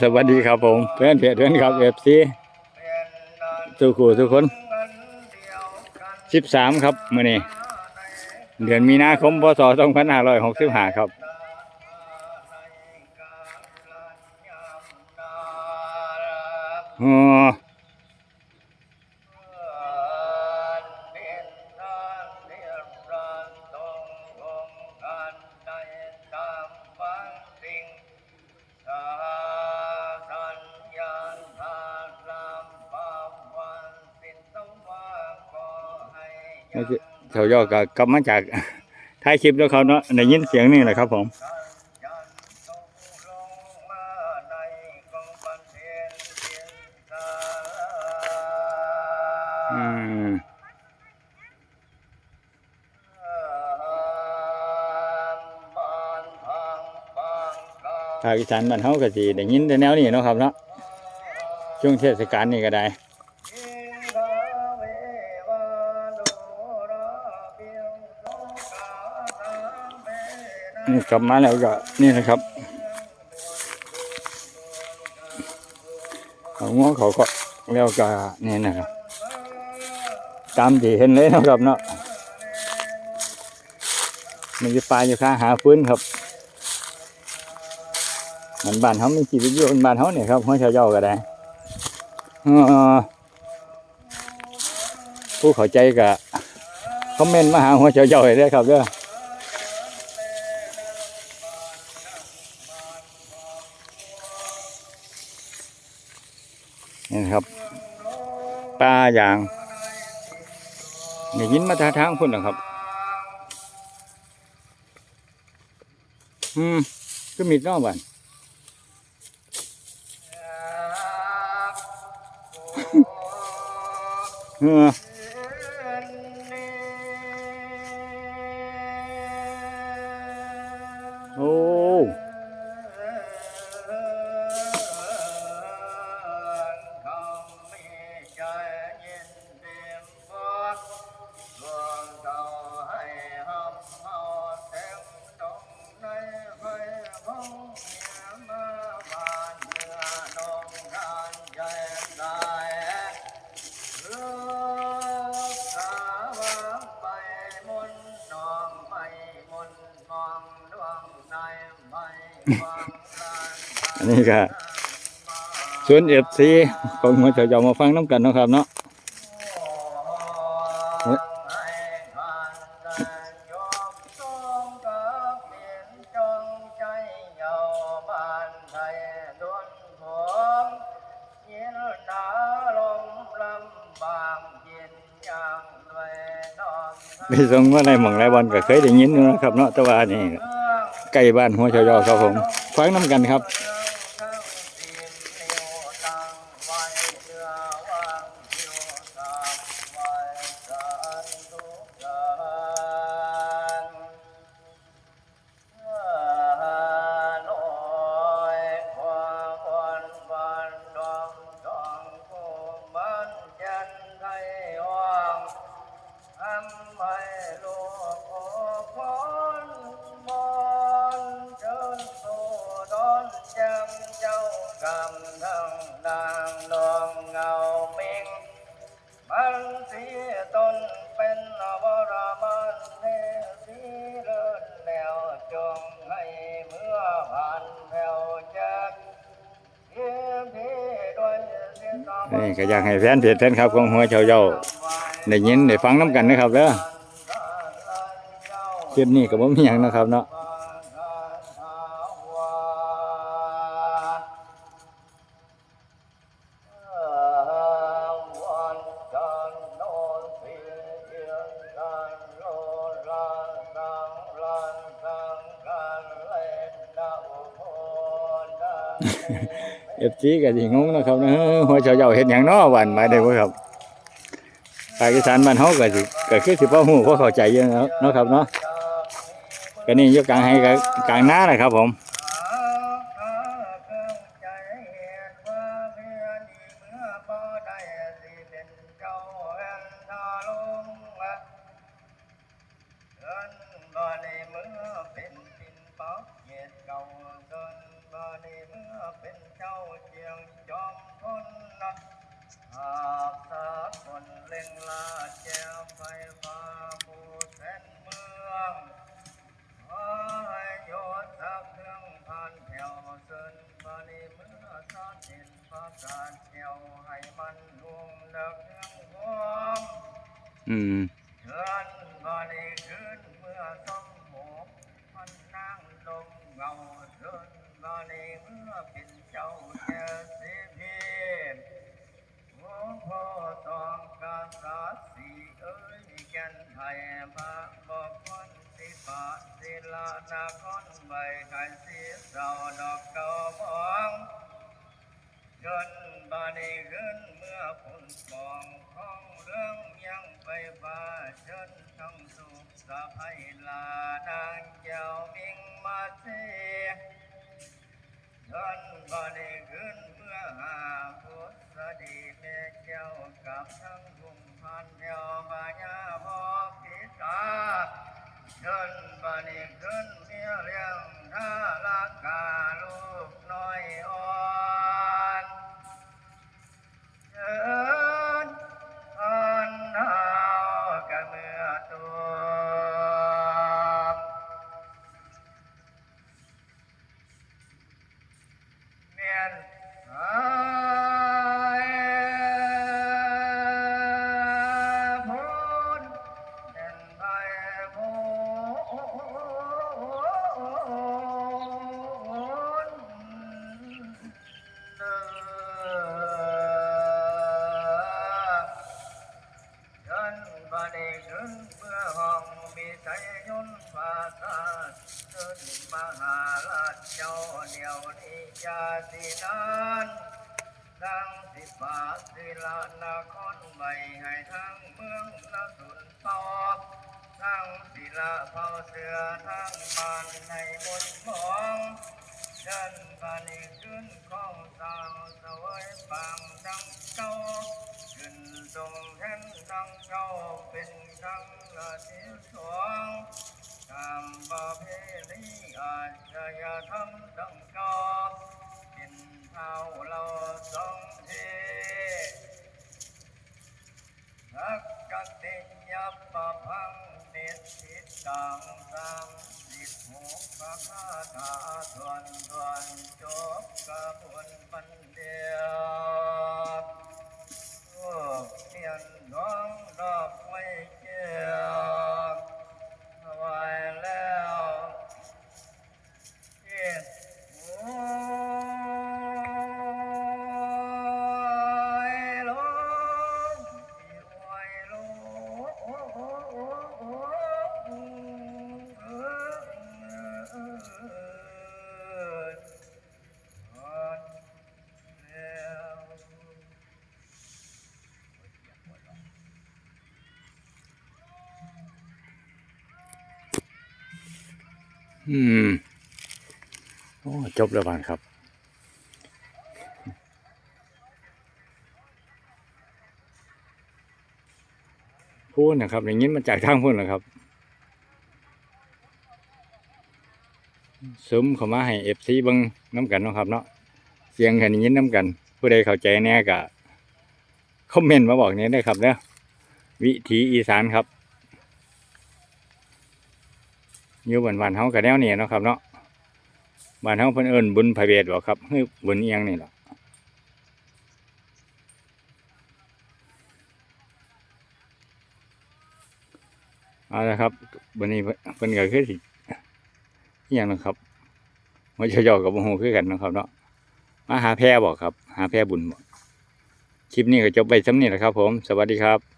สวัสดีครับผมเพื่อนเพจเพื่อนครับเอฟซีทุกคู่ทุกคนสิบสามครับมื่อนี้เดือนมีนาคมพศสองพันห้าร้อยหกสิบห้าครับอ๋อ เขาย่อกับกลับมาจากท้ายคลิปแล้วเขาเนาะได้ยินเสียงนี่แหละครับผมอืมภาคอีสานบ้านเฮาก็สิได้ยินแต่แนวนี้เนาะครับเนาะช่วงเทศกาลนี่ก็ได้ นี่กลับมาแล้วก็นี่นะครับเขาง้อเขาก็แล้วก็นี่นะครับ ตามที่เห็นเลยนะครับเนาะมันจะปลาอยู่ข้างหาฟื้นครับมันบ้านเขาไมีชีวิตอยู่บนบ้านเขาเนี่ยครับหัวเชาเจ้าก็ได้เออผู้เข้าใจก็คอมเมนต์มาหาหัวเชาเจ้าให้ได้ครับเด้อ นี่นะครับปลาอย่างนี่ยินมาทางทางพุ่นนะครับ อืมก็มีนอกบ้านเออ นนี้ก็ส่วนเอฟซีของหัวเฉาเจ้ามาฟังน้ำกันนะครับเนาะไปส่งว่าในหม่องไรวันก็เคยได้ยินนะครับ เนาะแต่ว่านี่ใกล้บ้านหัวเฉาเจ้าครับผมฟังน้ำกันครับ นางดวงเงาเมงมันสีตนเป็นวรมันเทสีเลินแล้วจงให้เมื่อผ่านแผ่วจากเพียงที่ด้วยเสียงตานี่ก็อยากให้แฟนเพจแฟนครับของหัวเฉาเจ้าได้ยินได้ฟังน้ำกันนะครับเด้อคลิปนี้ก็บ่มีหยังนะครับเนาะ เอฟซีก็สิงงนะครับนะฮ้อหัวเฉาเจ้าเห็นอย่างน้อหวันมาได้บ่ครับภาคอีสานบ้านเฮาก็สิก็คือสิบ่ฮู้บ่เข้าใจอยู่เนาะเนาะครับเนาะก็นี่อยู่กลางให้กลางน้าแหละครับผม เมื่อสาธินประกาศแถวให้มันลุงเลิกเรื่องหวงอืมเชิญบาลีขึ้นเมื่อต้องหมูมันนั่งลมเงาเชิญบาลีเมื่อเป็นเจ้าเจสิพี สุขสะพายลานางเจ้ามิงมาเสียจนบ่ได้ขึ้นเมื่อหาพุทธดีแม่เจ้ากับทั้งกุมพันเดียวบาญาพอานดังสิบาศิลานาคอนใบให้ทั้งเมืองละสุนตอบทั้งศิลาเผาเสือทั้งบ้านในบนหมองเดินบานีขึ้นข้องสาวสวยปังดังเจ้าขึ้นทรงแท่นดังเจ้าเป็นดังละที่สองตามประเพณีอาชญาธรรมดังกอบกิ นข้าเราสองทีนักกติยับปะพังเด็ดทิต่างสามสิบหกพระคาถาทวนทวนจบกระบวนปันเดียวเทียนน้องดอกไม้เกี่ยว อืมโอ้จบแล้วบานครับพูดนะครับ อย่างนี้มาจากทางพูดนะครับซุ้มเข้ามาให้เอฟซีบังน้ำกันนะครับเนาะเสียงกันอย่างนี้น้ำกัน ผู้ใดเข้าใจแน่กะคอมเมนต์มาบอกนี้ได้ครับเนาะวิถีอีสานครับ อยู่บ้านบ้านเฮาก็แนวนี้เนาะครับเนาะบ้านเฮาเพิ่นเอิ้นบุญพระเวทบ่ครับคือบุญเอียงนี่ล่ะเอาละครับบัดนี้เพิ่นเพิ่นก็คือสิอีหยังนะครับหัวเจาะกับบ่ฮู้คือกันนะครับเนาะมาหาแพรบ่ครับ หาแพรบุญบ่คลิปนี้ก็จบไปสำนี้แหละครับผม สวัสดีครับ